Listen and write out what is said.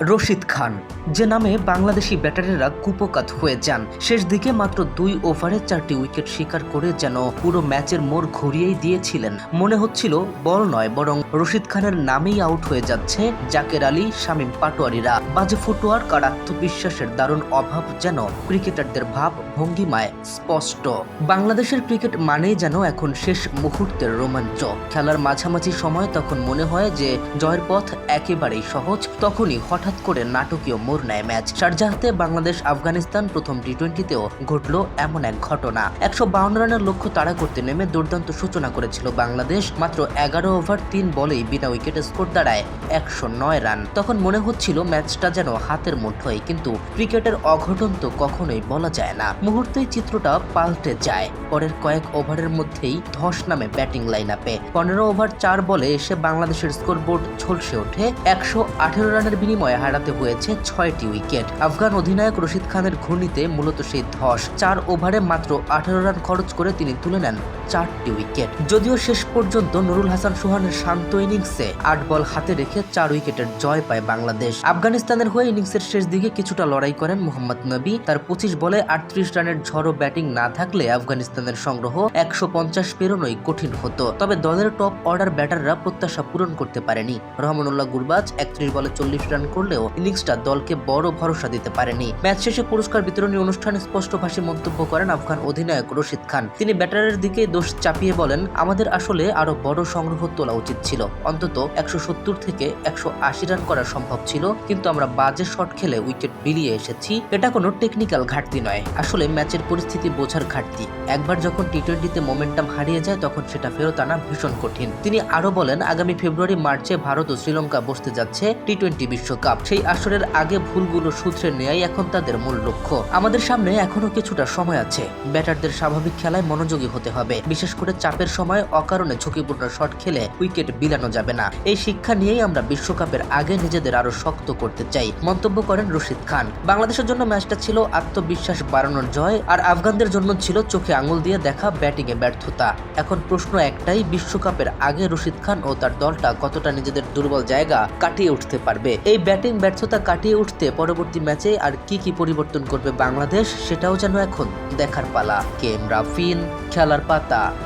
রশিদ খান, যে নামে বাংলাদেশি ব্যাটারিরা কুপকাত হয়ে যান। শেষ দিকে মাত্র দুই ওভারে চারটি উইকেট শিকার করে যেন পুরো ম্যাচের মোড় ঘুরিয়েই দিয়েছিলেন। মনে হচ্ছিল বল নয়, বরং রশিদ খানের নামেই আউট হয়ে যাচ্ছে জাকের আলী, শামীম পাটোয়ারিরা। বাজে ফুটওয়ার্ক আর আত্মবিশ্বাসের দারুণ অভাব যেন ক্রিকেটারদের ভাব ভঙ্গিমায় স্পষ্ট। বাংলাদেশের ক্রিকেট মানেই যেন এখন শেষ মুহূর্তের রোমাঞ্চ। খেলার মাঝামাঝি সময় তখন মনে হয় যে জয়ের পথ একেবারেই সহজ, তখনই হঠাৎ করে নাটকীয় মোড় নেয় ম্যাচ। শারজাহাতে বাংলাদেশ আফগানিস্তান প্রথম টি টোয়েন্টিতেও ঘটল এমন এক ঘটনা। একশো বাউন্ন রানের লক্ষ্য তাড়া করতে নেমে দুর্দান্ত সূচনা করেছিল বাংলাদেশ। মাত্র এগারো ওভার তিন বলেই বিনা উইকেটে স্কোর দাঁড়ায় একশো নয় রান। তখন মনে হচ্ছিল ম্যাচটা যেন হাতের মুঠোয়, কিন্তু ক্রিকেটের অঘটন তো কখনোই বলা যায় না। মুহূর্তেই চিত্রটা পাল্টে যায়। পরের কয়েক ওভারের মধ্যেই ধস নামে ব্যাটিং লাইন আপে পনেরো ওভার চার বলে এসে বাংলাদেশের স্কোরবোর্ড ঝলসে ওঠে। একশো আঠেরো রানের বিনিময়ে হারাতে হয়েছে ছয়টি উইকেট। আফগান অধিনায়ক রশিদ খানের ঘূর্ণিতে মূলত সেই ধস। চার ওভারে মাত্র আঠেরো রান খরচ করে তিনি তুলে নেন চারটি উইকেট। যদিও শেষ পর্যন্ত নুরুল হাসান সোহানের শান্ত ইনিংসে আট বল হাতে রেখে চার উইকেটের জয় পায় বাংলাদেশ। আফগানিস্তানের হয়ে ইনিংসের শেষ দিকে কিছুটা লড়াই করেন মোহাম্মদ নবী। তার পঁচিশ বলে আটত্রিশ রানের ঝড়ো ব্যাটিং না থাকলে আফগানিস্তানের সংগ্রহ একশো পঞ্চাশ পেরোনোই কঠিন হতো। তবে দলের টপ অর্ডার ব্যাটাররা প্রত্যাশা পূরণ করতে পারেনি। রহমানুল্লাহ গুরবাজ একত্রিশ বলে চল্লিশ রান করলেও ইনিংসটা দলকে বড় ভরসা দিতে পারেনি। ম্যাচ শেষে পুরস্কার বিতরণী অনুষ্ঠানে স্পষ্ট স্পষ্টভাষী মন্তব্য করেন আফগান অধিনায়ক রশিদ খান। তিনি ব্যাটারের দিকে দোষ চাপিয়ে বলেন, আমাদের আসলে আরও বড় সংগ্রহ তোলা উচিত ছিল। অন্তত একশো সত্তর থেকে একশো আশি রান করা সম্ভব ছিল, কিন্তু আমরা বাজে শট খেলে উইকেট বিলিয়ে এসেছি। এটা কোনো টেকনিক্যাল ঘাটতি নয়। আসলে ম্যাচের পরিস্থিতি বোঝার ঘাটতি। একবার যখন টি টোয়েন্টিতে মোমেন্টাম হারিয়ে যায়, তখন সেটা ফেরত আনা ভীষণ কঠিন। তিনি আরও বলেন, আগামী ফেব্রুয়ারি, মার্চে ভারত ও শ্রীলঙ্কা বসতে যাচ্ছে টি টোয়েন্টি বিশ্বকাপ। সেই আসরের আগে ভুলগুলো সূত্রে নেয়াই এখন তাদের মূল লক্ষ্য। আমাদের সামনে এখনও কিছুটা সময় আছে। ব্যাটারদের স্বাভাবিক খেলায় মনোযোগী হতে হবে। বিশেষ করে চাপের সময় অকারণে ঝুঁকিপূর্ণ শট খেলে উইকেট বিলানো যাবে না। এই শিক্ষা নিয়েই আমরা বিশ্বকাপের আগে নিজেদের আরও শক্ত করতে চাই, মন্তব্য করেন রশিদ খান। বাংলাদেশের জন্য ম্যাচটা ছিল আত্মবিশ্বাস বাড়ানোর জয়, আর আফগানদের জন্য ছিল চোখে আঙুল দিয়ে দেখা ব্যাটিং এ ব্যর্থতা। এখন প্রশ্ন একটাই, বিশ্বকাপের আগে রশিদ খান ও তার দলটা কতটা নিজেদের দুর্বল জায়গা কাটিয়ে উঠতে পারবে? এই ব্যাটিং ব্যর্থতা কাটিয়ে উঠতে পরবর্তী ম্যাচে আর কি কি পরিবর্তন করবে বাংলাদেশ, সেটাও যেন এখন দেখার পালা। কে রাফিন, খেলার পাতা।